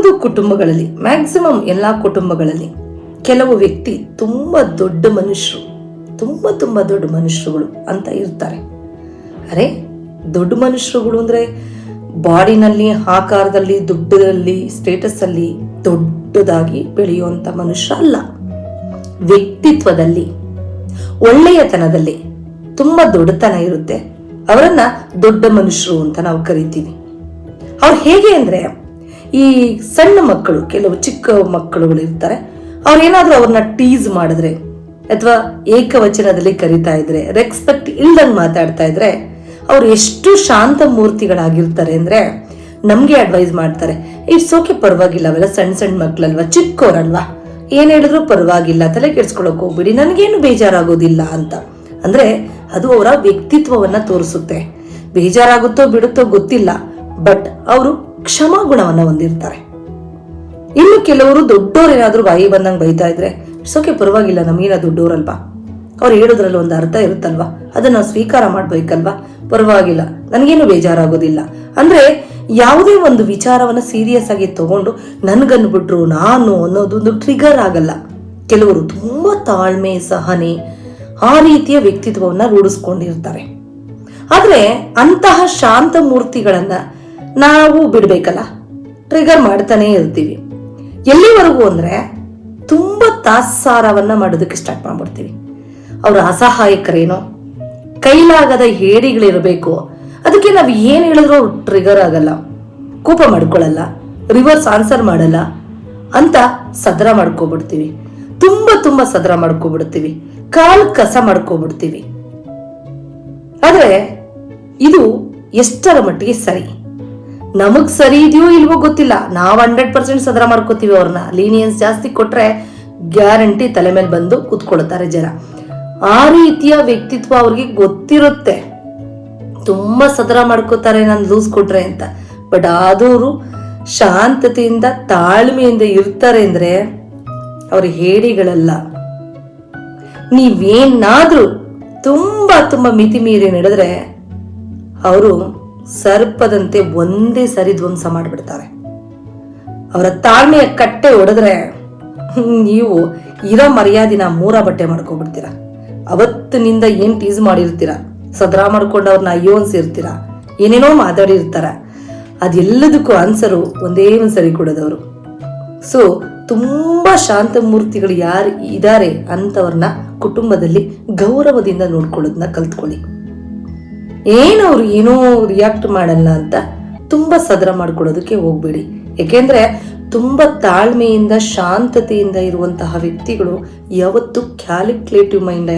ಕೆಲವೊಂದು ಕುಟುಂಬಗಳಲ್ಲಿ ಮ್ಯಾಕ್ಸಿಮಮ್ ಎಲ್ಲ ಕುಟುಂಬಗಳಲ್ಲಿ, ಕೆಲವು ವ್ಯಕ್ತಿ ತುಂಬ ದೊಡ್ಡ ಮನುಷ್ಯರು, ತುಂಬ ತುಂಬ ದೊಡ್ಡ ಮನುಷ್ಯರುಗಳು ಅಂತ ಇರ್ತಾರೆ. ಅರೆ, ದೊಡ್ಡ ಮನುಷ್ಯರುಗಳು ಅಂದರೆ ಬಾಡಿನಲ್ಲಿ, ಆಕಾರದಲ್ಲಿ ದುಡ್ಡದಲ್ಲಿ ಸ್ಟೇಟಸ್ಸಲ್ಲಿ ದೊಡ್ಡದಾಗಿ ಬೆಳೆಯುವಂಥ ಮನುಷ್ಯ ಅಲ್ಲ. ವ್ಯಕ್ತಿತ್ವದಲ್ಲಿ, ಒಳ್ಳೆಯತನದಲ್ಲಿ ತುಂಬ ದೊಡ್ಡತನ ಇರುತ್ತೆ. ಅವರನ್ನ ದೊಡ್ಡ ಮನುಷ್ಯರು ಅಂತ ನಾವು ಕರಿತೀವಿ. ಅವ್ರು ಹೇಗೆ ಅಂದ್ರೆ ಈ ಸಣ್ಣ ಮಕ್ಕಳು, ಕೆಲವು ಚಿಕ್ಕ ಮಕ್ಕಳುಗಳು ಇರ್ತಾರೆ. ಅವ್ರೇನಾದ್ರೂ ಅವ್ರನ್ನ ಟೀಸ್ ಮಾಡಿದ್ರೆ ಅಥವಾ ಏಕವಚನದಲ್ಲಿ ಕರಿತಾ ಇದ್ರೆ ರೆಸ್ಪೆಕ್ಟ್ ಇಲ್ದಂಗೆ ಮಾತಾಡ್ತಾ ಇದ್ರೆ, ಅವ್ರು ಎಷ್ಟು ಶಾಂತ ಮೂರ್ತಿಗಳಾಗಿರ್ತಾರೆ ಅಂದ್ರೆ ನಮ್ಗೆ ಅಡ್ವೈಸ್ ಮಾಡ್ತಾರೆ ಇಟ್ಸ್ ಓಕೆ ಪರವಾಗಿಲ್ಲ, ಅವೆಲ್ಲ ಸಣ್ಣ ಸಣ್ಣ ಮಕ್ಕಳಲ್ವಾ ಚಿಕ್ಕವರಲ್ವಾ ಏನ್ ಹೇಳಿದ್ರು ಪರವಾಗಿಲ್ಲ, ತಲೆ ಕೆಡ್ಸ್ಕೊಳಕ್ ಹೋಗ್ಬಿಡಿ, ನನಗೇನು ಬೇಜಾರಾಗೋದಿಲ್ಲ ಅಂತ. ಅಂದ್ರೆ ಅದು ಅವರ ವ್ಯಕ್ತಿತ್ವವನ್ನ ತೋರಿಸುತ್ತೆ. ಬೇಜಾರಾಗುತ್ತೋ ಬಿಡುತ್ತೋ ಗೊತ್ತಿಲ್ಲ, ಬಟ್ ಅವರು ಕ್ಷಮಾ ಗುಣವನ್ನ ಹೊಂದಿರ್ತಾರೆ. ಇನ್ನು ಕೆಲವರು ದೊಡ್ಡೋರು ಏನಾದ್ರೂ ಬಾಯಿ ಬಂದಂಗೆ ಬೈತಾ ಇದ್ರೆ ಸೋಕೆ ಪರವಾಗಿಲ್ಲ ನಮಗೇನ ದೊಡ್ಡೋರಲ್ವಾ ಅವ್ರು ಹೇಳೋದ್ರಲ್ಲಿ ಒಂದು ಅರ್ಥ ಇರುತ್ತಲ್ವಾ? ಅದನ್ನ ನಾವು ಸ್ವೀಕಾರ ಮಾಡ್ಬೇಕಲ್ವಾ? ಪರವಾಗಿಲ್ಲ, ನನಗೇನು ಬೇಜಾರಾಗೋದಿಲ್ಲ. ಅಂದ್ರೆ ಯಾವುದೇ ಒಂದು ವಿಚಾರವನ್ನ ಸೀರಿಯಸ್ ಆಗಿ ತಗೊಂಡು ನನ್ಗನ್ಬಿಟ್ರು ನಾನು ಅನ್ನೋದೊಂದು ಟ್ರಿಗರ್ ಆಗಲ್ಲ. ಕೆಲವರು ತುಂಬಾ ತಾಳ್ಮೆ, ಸಹನೆ ಆ ರೀತಿಯ ವ್ಯಕ್ತಿತ್ವವನ್ನ ರೂಢಿಸ್ಕೊಂಡಿರ್ತಾರೆ. ಆದರೆ ಅಂತಹ ಶಾಂತ ಮೂರ್ತಿಗಳನ್ನ ನಾವು ಬಿಡಬೇಕಲ್ಲ. ಟ್ರಿಗರ್ ಮಾಡ್ತಾನೆ ಇರ್ತೀವಿ. ಎಲ್ಲಿವರೆಗೂ ಅಂದ್ರೆ ತುಂಬಾ ತಾತ್ಸಾರವನ್ನ ಮಾಡೋದಕ್ಕೆ ಸ್ಟಾರ್ಟ್ ಮಾಡ್ಬಿಡ್ತೀವಿ. ಅವರ ಅಸಹಾಯಕರೇನೋ, ಕೈಲಾಗದ ಹೇಡಿಗಳಿರಬೇಕು, ಅದಕ್ಕೆ ನಾವು ಏನು ಹೇಳಿದ್ರು ಟ್ರಿಗರ್ ಆಗಲ್ಲ. ಕೋಪ ಮಾಡ್ಕೊಳ್ಳಲ್ಲ ರಿವರ್ಸ್ ಆನ್ಸರ್ ಮಾಡಲ್ಲ ಅಂತ ಸದ್ರ ಮಾಡ್ಕೊಬಿಡ್ತೀವಿ. ತುಂಬಾ ತುಂಬಾ ಸದ್ರ ಮಾಡ್ಕೊಬಿಡ್ತೀವಿ. ಕಾಲು ಕಸ ಮಾಡ್ಕೊಬಿಡ್ತೀವಿ. ಆದರೆ ಇದು ಎಷ್ಟರ ಮಟ್ಟಿಗೆ ಸರಿ? ನಮಗ್ ಸರಿ ಇದೆಯೋ ಇಲ್ವೋ ಗೊತ್ತಿಲ್ಲ. ನಾವು ಹಂಡ್ರೆಡ್ ಪರ್ಸೆಂಟ್ ಸದರ ಮಾಡ್ಕೋತೀವಿ ಅವ್ರನ್ನ. ಲೀನಿಯನ್ಸ್ ಜಾಸ್ತಿ ಕೊಟ್ರೆ ಗ್ಯಾರಂಟಿ ತಲೆ ಮೇಲೆ ಬಂದು ಕುತ್ಕೊಳ್ತಾರೆ ಜನ. ಆ ರೀತಿಯ ವ್ಯಕ್ತಿತ್ವ ಅವ್ರಿಗೆ ಗೊತ್ತಿರುತ್ತೆ. ತುಂಬಾ ಸದರ ಮಾಡ್ಕೋತಾರೆ, ನಾನು ಲೂಸ್ ಕೊಟ್ರೆ ಅಂತ. ಬಟ್ ಆದವರು ಶಾಂತತೆಯಿಂದ, ತಾಳ್ಮೆಯಿಂದ ಇರ್ತಾರೆ ಅಂದ್ರೆ ಅವ್ರ ಹೇಳಿಗಳಲ್ಲ ನೀವೇನಾದ್ರೂ ತುಂಬಾ ತುಂಬಾ ಮಿತಿ ಮೀರಿ ನಡೆದ್ರೆ, ಅವರು ಸರ್ಪದಂತೆ ಒಂದೇ ಸರಿ ಧ್ವಂಸ ಮಾಡಿಬಿಡ್ತಾರೆ. ಅವರ ತಾಳ್ಮೆಯ ಕಟ್ಟೆ ಒಡೆದ್ರೆ ನೀವು ಇರೋ ಮರ್ಯಾದಿನ ಮೂರ ಬಟ್ಟೆ ಮಾಡ್ಕೊಬಿಡ್ತೀರ ಅವತ್ತಿನಿಂದ ಏನ್ ಟೀಸ್ ಮಾಡಿರ್ತೀರ? ಸದ್ರಾ ಮಾಡ್ಕೊಂಡು ಅವ್ರನ್ನ ಅಯ್ಯೋ ಅನ್ಸಿರ್ತೀರ? ಏನೇನೋ ಮಾತಾಡಿರ್ತಾರ. ಅದೆಲ್ಲದಕ್ಕೂ ಆನ್ಸರು ಒಂದೇ ಒಂದ್ ಸರಿ ಕೊಡೋದವರು. ಸೊ ತುಂಬಾ ಶಾಂತ ಮೂರ್ತಿಗಳು ಯಾರು ಇದ್ದಾರೆ ಅಂತವ್ರನ್ನ ಕುಟುಂಬದಲ್ಲಿ ಗೌರವದಿಂದ ನೋಡ್ಕೊಳ್ಳೋದನ್ನ ಕಲ್ತ್ಕೊಳ್ಳಿ. ಏನು ಅವ್ರು ಏನೋ ರಿಯಾಕ್ಟ್ ಮಾಡಲ್ಲ ಅಂತ ತುಂಬಾ ಸದರ ಮಾಡ್ಕೊಡೋದಕ್ಕೆ ಹೋಗ್ಬೇಡಿ. ಯಾಕೆಂದ್ರೆ ತುಂಬಾ ತಾಳ್ಮೆಯಿಂದ, ಶಾಂತತೆಯಿಂದ ಇರುವಂತಹ ವ್ಯಕ್ತಿಗಳು ಯಾವತ್ತು ಕ್ಯಾಲ್ಕುಲೇಟಿವ್ ಮೈಂಡ್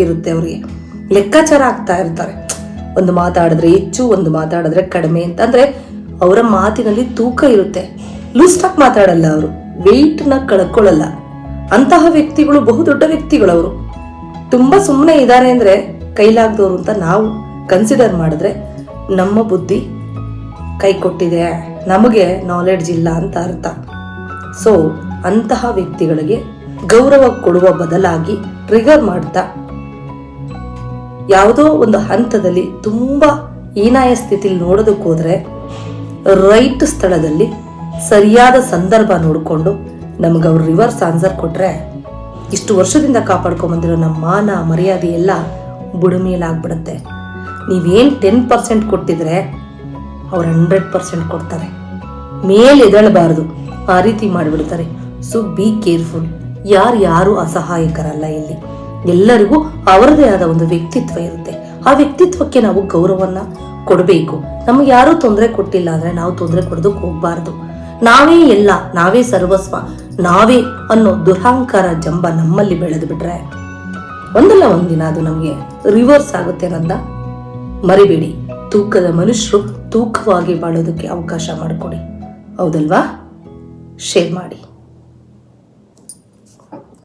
ಇರುತ್ತೆ ಅವರಿಗೆ. ಲೆಕ್ಕಾಚಾರ ಆಗ್ತಾ ಇರ್ತಾರೆ. ಒಂದು ಮಾತಾಡಿದ್ರೆ ಹೆಚ್ಚು, ಒಂದು ಮಾತಾಡಿದ್ರೆ ಕಡಿಮೆ ಅಂತ. ಅಂದ್ರೆ ಅವರ ಮಾತಿನಲ್ಲಿ ತೂಕ ಇರುತ್ತೆ. ಲೂಸ್ಟಾಕ್ ಮಾತಾಡಲ್ಲ ಅವರು. ವೆಯ್ಟ್ನ ಕಳ್ಕೊಳ್ಳಲ್ಲ. ಅಂತಹ ವ್ಯಕ್ತಿಗಳು ಬಹುದೊಡ್ಡ ವ್ಯಕ್ತಿಗಳು ಅವರು ತುಂಬಾ ಸುಮ್ಮನೆ ಇದ್ದಾರೆ ಅಂದ್ರೆ ಕೈಲಾಗ್ದವ್ರು ಅಂತ ನಾವು ಕನ್ಸಿಡರ್ ಮಾಡಿದ್ರೆ ನಮ್ಮ ಬುದ್ಧಿ ಕೈ ಕೊಟ್ಟಿದೆ, ನಮಗೆ ನಾಲೆಡ್ಜ್ ಇಲ್ಲ ಅಂತ ಅರ್ಥ. ಸೊ ಅಂತಹ ವ್ಯಕ್ತಿಗಳಿಗೆ ಗೌರವ ಕೊಡುವ ಬದಲಾಗಿ ಟ್ರಿಗರ್ ಮಾಡ್ತಾ, ಯಾವುದೋ ಒಂದು ಹಂತದಲ್ಲಿ ತುಂಬಾ ಹೀನಾಯ ಸ್ಥಿತಿಲಿ ನೋಡೋದಕ್ಕೋದ್ರೆ ರೈಟ್ ಸ್ಥಳದಲ್ಲಿ ಸರಿಯಾದ ಸಂದರ್ಭ ನೋಡಿಕೊಂಡು ನಮ್ಗೆ ಅವ್ರು ರಿವರ್ಸ್ ಆನ್ಸರ್ ಕೊಟ್ರೆ, ಇಷ್ಟು ವರ್ಷದಿಂದ ಕಾಪಾಡ್ಕೊಂಡ್ ಬಂದಿರೋ ನಮ್ಮ ಮಾನ ಮರ್ಯಾದೆ ಎಲ್ಲ ಬುಡಮೇಲಾಗ್ಬಿಡುತ್ತೆ ನೀವೇನ್ ಟೆನ್ ಪರ್ಸೆಂಟ್ ಕೊಟ್ಟಿದ್ರೆ ಅವ್ರು ಹಂಡ್ರೆಡ್ ಪರ್ಸೆಂಟ್ ಕೊಡ್ತಾರೆ. ಮೇಲೆ ಎದಳಬಾರದು ಆ ರೀತಿ ಮಾಡಿಬಿಡ್ತಾರೆ. ಸೊ ಬಿ ಕೇರ್ಫುಲ್ ಯಾರು ಯಾರು ಅಸಹಾಯಕರಲ್ಲ ಇಲ್ಲಿ. ಎಲ್ಲರಿಗೂ ಅವರದೇ ಆದ ಒಂದು ವ್ಯಕ್ತಿತ್ವ ಇರುತ್ತೆ. ಆ ವ್ಯಕ್ತಿತ್ವಕ್ಕೆ ನಾವು ಗೌರವನ್ನ ಕೊಡಬೇಕು. ನಮ್ಗೆ ಯಾರೂ ತೊಂದರೆ ಕೊಟ್ಟಿಲ್ಲ ಅಂದ್ರೆ ನಾವು ತೊಂದರೆ ಕೊಡೋದಕ್ಕೆ ಹೋಗ್ಬಾರ್ದು. ನಾವೇ ಎಲ್ಲ, ನಾವೇ ಸರ್ವಸ್ವ, ನಾವೇ ಅನ್ನೋ ದುರಹಂಕಾರ ಜಂಬ ನಮ್ಮಲ್ಲಿ ಬೆಳೆದು ಬಿಟ್ರೆ ಒಂದಲ್ಲ ಒಂದಿನ ಅದು ನಮಗೆ ರಿವರ್ಸ್ ಆಗುತ್ತೆ ಅನ್ನೋದನ್ನ ಮರಿಬೇಡಿ. ತೂಕದ ಮನುಷ್ಯರು ತೂಕವಾಗಿ ಬಾಳೋದಕ್ಕೆ ಅವಕಾಶ ಮಾಡಿಕೊಡಿ. ಹೌದಲ್ವಾ? ಶೇರ್ ಮಾಡಿ.